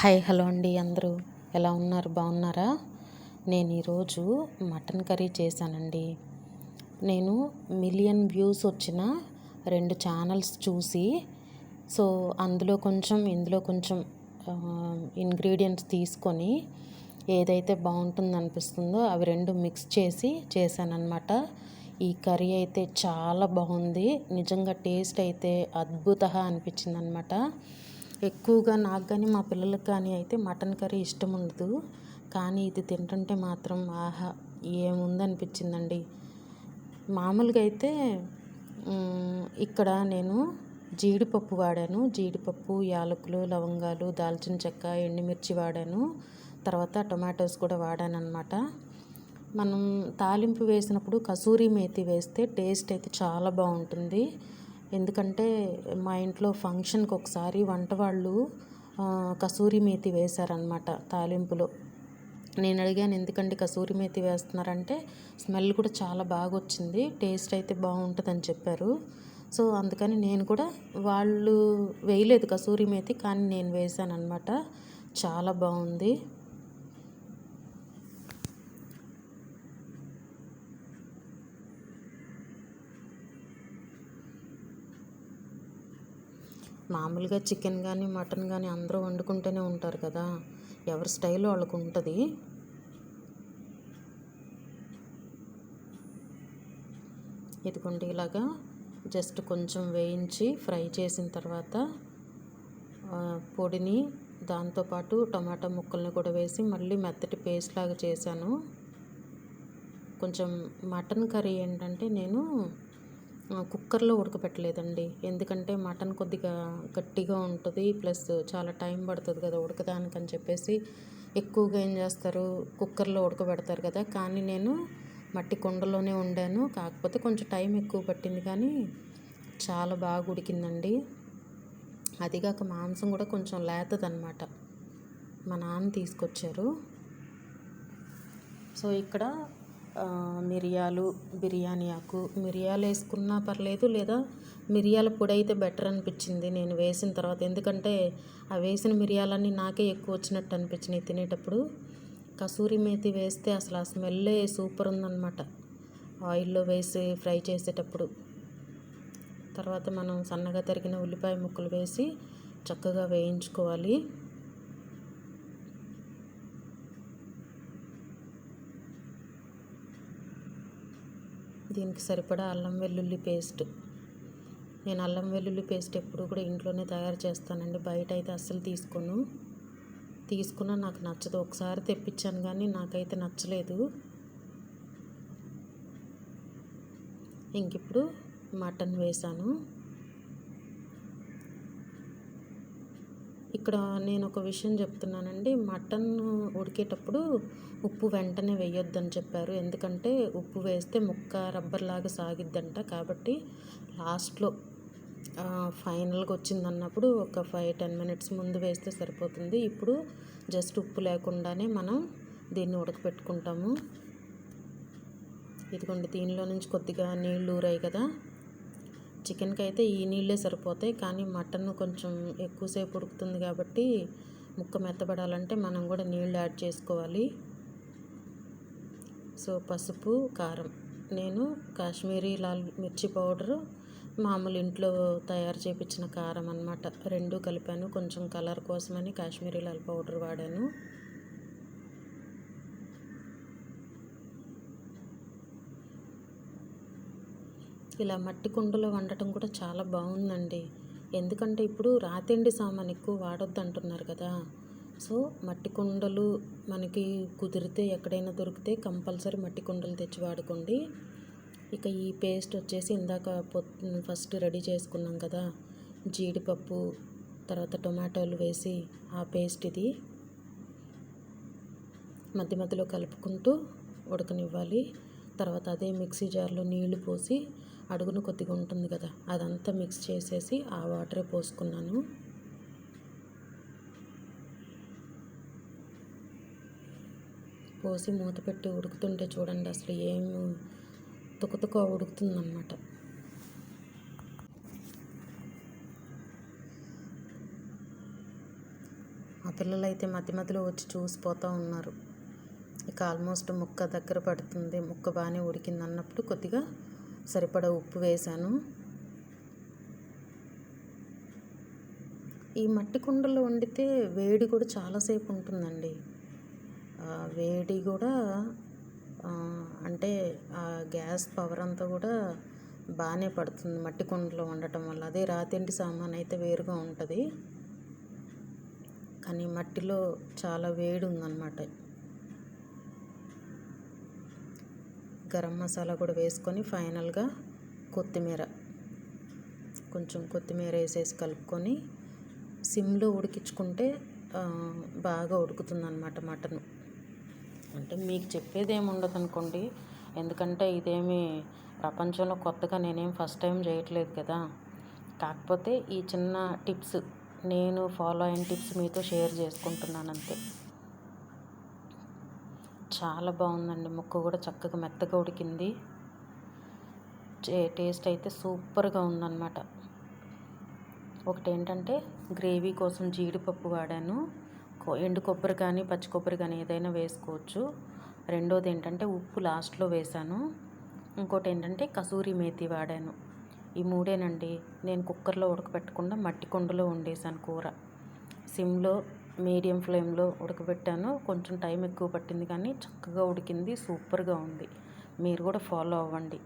Hi hello అండి అందరూ. ఎలా ఉన్నారు? బాగున్నారా? నేను ఈరోజు మటన్ కర్రీ చేశానండి. నేను మిలియన్ వ్యూస్ వచ్చిన రెండు ఛానల్స్ చూసి సో అందులో కొంచెం ఇందులో కొంచెం ఇంగ్రీడియంట్స్ తీసుకొని ఏదైతే బాగుంటుంది అనిపిస్తుందో అవి రెండు మిక్స్ చేసి చేశానన్నమాట. ఈ కర్రీ అయితే చాలా బాగుంది. నిజంగా టేస్ట్ అయితే అద్భుత అనిపించింది అనమాట ఎక్కువగా నాకు కానీ మా పిల్లలకు కానీ అయితే మటన్ కర్రీ ఇష్టం ఉండదు. కానీ ఇది తింటుంటే మాత్రం ఆహా ఏముందనిపించిందండి. మామూలుగా అయితే ఇక్కడ నేను జీడిపప్పు వాడాను. జీడిపప్పు యాలకులు లవంగాలు దాల్చిన చెక్క ఎండుమిర్చి వాడాను. తర్వాత టొమాటోస్ కూడా వాడాను అనమాట మనం తాలింపు వేసినప్పుడు కసూరి మేతి వేస్తే టేస్ట్ అయితే చాలా బాగుంటుంది. ఎందుకంటే మా ఇంట్లో ఫంక్షన్కి ఒకసారి వంట వాళ్ళు కసూరి మేతి వేశారనమాట తాలింపులో. నేను అడిగాను ఎందుకంటే కసూరి మేతి వేస్తున్నారంటే స్మెల్ కూడా చాలా బాగా వచ్చింది టేస్ట్ అయితే బాగుంటుందని చెప్పారు. సో అందుకని నేను కూడా వాళ్ళు వేయలేదు కసూరి మేతి కానీ నేను వేసాను అనమాట చాలా బాగుంది. మామూలుగా చికెన్ కానీ మటన్ కానీ అందరూ వండుకుంటూనే ఉంటారు కదా. ఎవరి స్టైల్ వాళ్ళకు ఉంటుంది. ఇదిగోండి ఇలాగా జస్ట్ కొంచెం వేయించి ఫ్రై చేసిన తర్వాత పొడిని దాంతోపాటు టమాటా ముక్కల్ని కూడా వేసి మళ్ళీ మెత్తటి పేస్ట్ లాగా చేశాను. కొంచెం మటన్ కర్రీ ఏంటంటే నేను కుక్కర్లో ఉడకపెట్టలేదండి. ఎందుకంటే మటన్ కొద్దిగా గట్టిగా ఉంటుంది ప్లస్ చాలా టైం పడుతుంది కదా ఉడకదానికి అని చెప్పేసి ఎక్కువగా ఏం చేస్తారు కుక్కర్లో ఉడకబెడతారు కదా. కానీ నేను మట్టి కుండలోనే వండాను. కాకపోతే కొంచెం టైం ఎక్కువ పట్టింది కానీ చాలా బాగా ఉడికిందండి. అదిగాక మాంసం కూడా కొంచెం లేతదనమాట మా నాన్న తీసుకొచ్చారు. సో ఇక్కడ మిరియాలు బిర్యానీ ఆకు. మిరియాలు వేసుకున్నా పర్లేదు లేదా మిరియాల పొడి అయితే బెటర్ అనిపించింది నేను వేసిన తర్వాత. ఎందుకంటే ఆ వేసిన మిరియాలన్నీ నాకే ఎక్కువ వచ్చినట్టు అనిపించినాయి తినేటప్పుడు. కసూరి మేతి వేస్తే అసలు ఆ స్మెల్లే సూపర్ ఉందన్నమాట. ఆయిల్లో వేసి ఫ్రై చేసేటప్పుడు. తర్వాత మనం సన్నగా తరిగిన ఉల్లిపాయ ముక్కలు వేసి చక్కగా వేయించుకోవాలి. దీనికి సరిపడా అల్లం వెల్లుల్లి పేస్ట్. నేను అల్లం వెల్లుల్లి పేస్ట్ ఎప్పుడు కూడా ఇంట్లోనే తయారు చేస్తానండి. బయట అయితే అస్సలు తీసుకోను. తీసుకున్నా నాకు నచ్చదు. ఒకసారి తెప్పించాను కానీ నాకైతే నచ్చలేదు. ఇంక ఇప్పుడు మటన్ వేసాను. ఇక్కడ నేను ఒక విషయం చెప్తున్నానండి. మటన్ ఉడికేటప్పుడు ఉప్పు వెంటనే వేయొద్దని చెప్పారు. ఎందుకంటే ఉప్పు వేస్తే ముక్క రబ్బర్ లాగా సాగిద్దంట. కాబట్టి లాస్ట్లో ఫైనల్గా వచ్చిందన్నప్పుడు ఒక ఫైవ్ టెన్ మినిట్స్ ముందు వేస్తే సరిపోతుంది. ఇప్పుడు జస్ట్ ఉప్పు లేకుండానే మనం దీన్ని ఉడకపెట్టుకుంటాము. ఇదిగోండి దీనిలో నుంచి కొద్దిగా నీళ్ళు ఊరాయి కదా. చికెన్కి అయితే ఈ నీళ్ళే సరిపోతాయి. కానీ మటన్ కొంచెం ఎక్కువసేపు ఉడుకుతుంది కాబట్టి ముక్క మెత్తబడాలంటే మనం కూడా నీళ్ళు యాడ్ చేసుకోవాలి. సో పసుపు కారం. నేను కాశ్మీరీ లాల్ మిర్చి పౌడరు మామూలు ఇంట్లో తయారు చేపించిన కారం అనమాట రెండు కలిపాను. కొంచెం కలర్ కోసమని కాశ్మీరీ లాల్ పౌడర్ వాడాను. ఇలా మట్టి కుండలో వండటం కూడా చాలా బాగుందండి. ఎందుకంటే ఇప్పుడు రాతిండి సామాన్ ఎక్కువ వాడొద్దు అంటున్నారు కదా. సో మట్టి కుండలు మనకి కుదిరితే ఎక్కడైనా దొరికితే కంపల్సరీ మట్టి కుండలు తెచ్చి వాడుకోండి. ఇక ఈ పేస్ట్ వచ్చేసి ఇందాక ఫస్ట్ రెడీ చేసుకున్నాం కదా. జీడిపప్పు తర్వాత టొమాటోలు వేసి ఆ పేస్ట్ ఇది మధ్య మధ్యలో కలుపుకుంటూ ఉడకనివ్వాలి. తర్వాత అదే మిక్సీ జార్లో నీళ్ళు పోసి అడుగున కొద్దిగా ఉంటుంది కదా అదంతా మిక్స్ చేసేసి ఆ వాటరే పోసుకున్నాను. పోసి మూత పెట్టి ఉడుకుతుంటే చూడండి అసలు ఏం తుకతుక ఉడుకుతుందన్నమాట. మా పిల్లలు అయితే మధ్య మధ్యలో వచ్చి చూసిపోతూ ఉన్నారు. ఇక ఆల్మోస్ట్ ముక్క దగ్గర పడుతుంది ముక్క బాగానే ఉడికింది అన్నప్పుడు కొద్దిగా సరిపడా ఉప్పు వేశాను. ఈ మట్టి కుండలో వండితే వేడి కూడా చాలాసేపు ఉంటుందండి. వేడి కూడా అంటే ఆ గ్యాస్ పవర్ అంతా కూడా బాగానే పడుతుంది మట్టి కుండలో వండటం వల్ల. అదే రాతింటి సామాన్ అయితే వేరుగా ఉంటుంది. కానీ మట్టిలో చాలా వేడి ఉందన్నమాట. గరం మసాలా కూడా వేసుకొని ఫైనల్గా కొత్తిమీర కొంచెం కొత్తిమీర వేసేసి కలుపుకొని సిమ్లో ఉడికించుకుంటే బాగా ఉడుకుతుందన్నమాట మటన్. అంటే మీకు చెప్పేది ఏమి ఉండదు అనుకోండి. ఎందుకంటే ఇదేమి ప్రపంచంలో కొత్తగా నేనేం ఫస్ట్ టైం చేయట్లేదు కదా. కాకపోతే ఈ చిన్న టిప్స్ నేను ఫాలో అయిన టిప్స్ మీతో షేర్ చేసుకుంటున్నాను అంతే. చాలా బాగుందండి. ముక్క కూడా చక్కగా మెత్తగా ఉడికింది. టేస్ట్ అయితే సూపర్గా ఉందన్నమాట. ఒకటి ఏంటంటే గ్రేవీ కోసం జీడిపప్పు వాడాను. ఎండు కొబ్బరి కానీ పచ్చి కొబ్బరి కానీ ఏదైనా వేసుకోవచ్చు. రెండోది ఏంటంటే ఉప్పు లాస్ట్లో వేశాను. ఇంకోటి ఏంటంటే కసూరి మేతి వాడాను. ఈ మూడేనండి. నేను కుక్కర్లో ఉడకబెట్టకుండా మట్టి కుండలో వండేసాను కూర. సిమ్లో మీడియం ఫ్లేమ్లో ఉడకబెట్టాను. కొంచెం టైం ఎక్కువ పట్టింది కానీ చక్కగా ఉడికింది. సూపర్గా ఉంది. మీరు కూడా ఫాలో అవ్వండి.